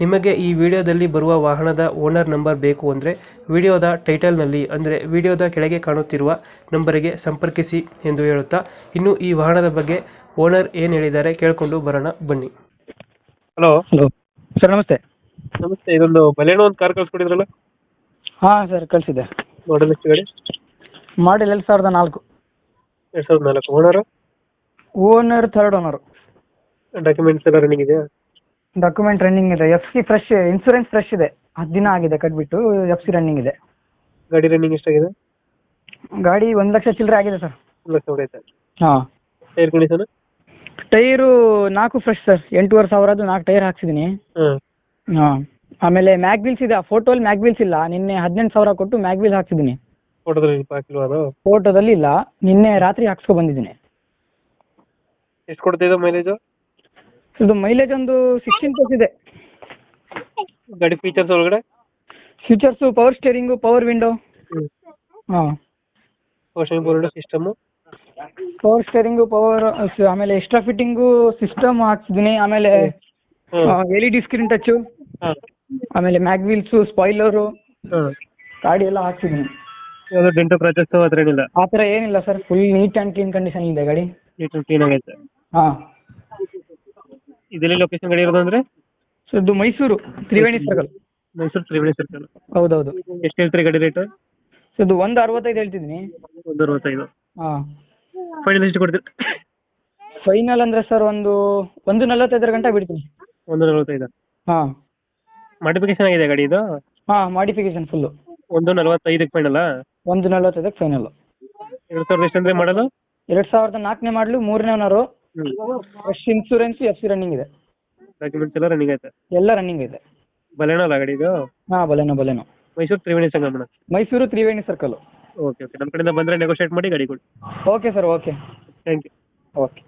ನಿಮಗೆ ಈ ವಿಡಿಯೋದಲ್ಲಿ ಬರುವ ವಾಹನದ ಓನರ್ ನಂಬರ್ ಬೇಕು ಅಂದರೆ ವಿಡಿಯೋದ ಟೈಟಲ್ನಲ್ಲಿ ಅಂದರೆ ವಿಡಿಯೋದ ಕೆಳಗೆ ಕಾಣುತ್ತಿರುವ ನಂಬರಿಗೆ ಸಂಪರ್ಕಿಸಿ ಎಂದು ಹೇಳುತ್ತಾ ಇನ್ನು ಈ ವಾಹನದ ಬಗ್ಗೆ ಓನರ್ ಏನು ಹೇಳಿದ್ದಾರೆ ಕೇಳಿಕೊಂಡು ಬರೋಣ ಬನ್ನಿ. ಹಲೋ. ಹಲೋ. ಸರ್ ನಮಸ್ತೆ. ನಮಸ್ತೆ ಇದೊಂದು ಬಲೇನೋ ಒಂದು ಕಾರ್ ಕಳ್ಸ್ಕೊಟ್ಟಿದ್ರಲ್ಲ ಹಾಂ ಸರ್ ಕಳಿಸಿದೆ. ಮಾಡಲ್ ಎಷ್ಟು ಗಾಡಿ? ಮಾಡಲ್ ಎರಡು ಸಾವಿರದ ನಾಲ್ಕು. ಎರಡು ಸಾವಿರದ ನಾಲ್ಕು. Owner owner third owner documents ಎಲ್ಲ ರನ್ನಿಂಗ್ ಇದೆಯಾ? ಡಾಕ್ಯುಮೆಂಟ್ ರನ್ನಿಂಗ್ ಇದೆ. F C fresh insurance fresh ಇದೆ. ಹತ್ತು ದಿನ ಆಗಿದೆ ಕಟ್ಬಿಟ್ಟು ಎಫ್ ಸಿ ರನ್ನಿಂಗ್ ಇದೆ. ಗಾಡಿ ರನ್ನಿಂಗ್ ಎಷ್ಟಾಗಿದೆ? ಗಾಡಿ ಒಂದು ಲಕ್ಷ ಚಿಲ್ಲರೆ ಆಗಿದೆ ಸರ್. ಒಂದು ಲಕ್ಷ ಹೊಡೆಯುತ್ತೆ. ಹಾಂ. ಟೈರ್ ಕಂಡೀಷನ್ ಟೈರು ನಾಲ್ಕು ಫ್ರೆಶ್ ಸರ್. ಎಂಟೂವರೆ ಸಾವಿರದ್ದು ನಾಲ್ಕು ಟೈರ್ ಹಾಕ್ಸಿದ್ದೀನಿ ಹಾಂ ಹಾಂ. ಆಮೇಲೆ ಮ್ಯಾಗ್ವಿಲ್ಸ್ ಇದೆ. ಆ ಫೋಟೋಲ್ಲಿ ಮ್ಯಾಗ್ವಿಲ್ಸ್ ಇಲ್ಲ. ನಿನ್ನೆ ಹದಿನೆಂಟು ಸಾವಿರ ಕೊಟ್ಟು ಮ್ಯಾಗ್ವಿಲ್ ಹಾಕ್ಸಿದ್ದೀನಿ ಫೋಟೋದಲ್ಲಿ ಹಾಕಿಲ್ವಾ ಅದು ಫೋಟೋದಲ್ಲಿ ಇಲ್ಲ. ನಿನ್ನೆ ರಾತ್ರಿ ಹಾಕ್ಸ್ಕೊ ಬಂದಿದ್ದೀನಿ. ಎಷ್ಟು ಕೊಡ್ತಿದೆ ಮೈಲೇಜು ಇದು ಮೈಲೇಜ್ ಒಂದು ಸಿಕ್ಸ್ಟೀನ್ ಪ್ಲಸ್ ಇದೆ. ಗಾಡಿ ಫೀಚರ್ಸ್ ಒಳಗಡೆ? Features power steering power window ಹಾಂ. Washing board system power steering power ಆಮೇಲೆ ಎಕ್ಸ್ಟ್ರಾ ಫಿಟ್ಟಿಂಗು ಸಿಸ್ಟಮ್ ಹಾಕ್ಸಿದ್ದೀನಿ ಆಮೇಲೆ L E D screen touch ಆಮೇಲೆ ಮ್ಯಾಗ್ವೀಲ್ಸು ಸ್ಪಾಯ್ಲರು ಗಾಡಿ ಎಲ್ಲ ಹಾಕ್ಸಿದ್ದೀನಿ ಯಾವುದು ಡೆಂಟು ಆ ಥರ ಏನಿಲ್ಲ? ಆ ಥರ ಏನಿಲ್ಲ sir. Full neat and clean condition ಇದೆ ಗಾಡಿ. ನೀಟ್ ಕ್ಲೀನ್ ಆಗೈತೆ. ಹಾಂ. ಇದೆಲ್ಲಿ ಲೊಕೇಶನ್ ಗಾಡಿ ಇರೋದು ಅಂದ್ರೆ? ಸೊ ಇದು ಮೈಸೂರು ತ್ರಿವೇಣಿ ಸರ್ಕಲ್ ಮೈಸೂರು ತ್ರಿವೇಣಿ ಸರ್ಕಲ್ ಹೌದೌದು. ಎಷ್ಟು ಹೇಳ್ತೀರಿ ಗಾಡಿ ರೇಟ್ ಸೊ ಇದು ಒಂದು ಅರವತ್ತೈದು ಹೇಳ್ತಿದ್ದೀನಿ. ಒಂದು ಅರವತ್ತೈದು. ಹಾಂ. ಫೈನಲ್ ಎಷ್ಟು ಕೊಡ್ತೀರಿ? ಫೈನಲ್ ಅಂದ್ರೆ ಸರ್ ಒಂದು ಒಂದು ನಲವತ್ತೈದರ ಗಂಟೆ ಬಿಡ್ತೀನಿ. ಒಂದು ನಲವತ್ತೈದು. ಹಾಂ. ಮಾಡಿಫಿಕೇಶನ್ ಆಗಿದೆ ಗಾಡಿ ಇದು? ಹಾಂ ಮಾಡಿಫಿಕೇಶನ್ ಫುಲ್ಲು ಒಂದು ನಲವತ್ತೈದಕ್ಕೆ ಫೈನಲ್ ಒಂದು ನಲವತ್ತೈದಕ್ಕೆ ಫೈನಲ್ ಎರಡು ಸಾವಿರದ ಎಷ್ಟು ಅಂದರೆ ಮಾಡಲು? ಎರಡು ಸಾವಿರದ ನಾಲ್ಕನೇ ಮಾಡಲು ಮೂರನೇ owner fresh insurance F C running ಇದೆ. ಡಾಕ್ಯುಮೆಂಟ್ಸ್ ಎಲ್ಲ ರನ್ನಿಂಗ್ ಐತೆ ಎಲ್ಲ ರನ್ನಿಂಗ್ ಇದೆ. ಬಲೇನೋ ಅಲ್ಲ ಗಾಡಿ ಇದು? ಹಾ Baleno Baleno. Mysuru Triveni ಸಂಗಮನ Mysuru Triveni circle okay okay ನಮ್ಮ ಕಡೆಯಿಂದ ಬಂದರೆ ನೆಗೋಷಿಯೇಟ್ ಮಾಡಿ ಗಾಡಿ ಕೊಡಿ. Okay sir okay thank you okay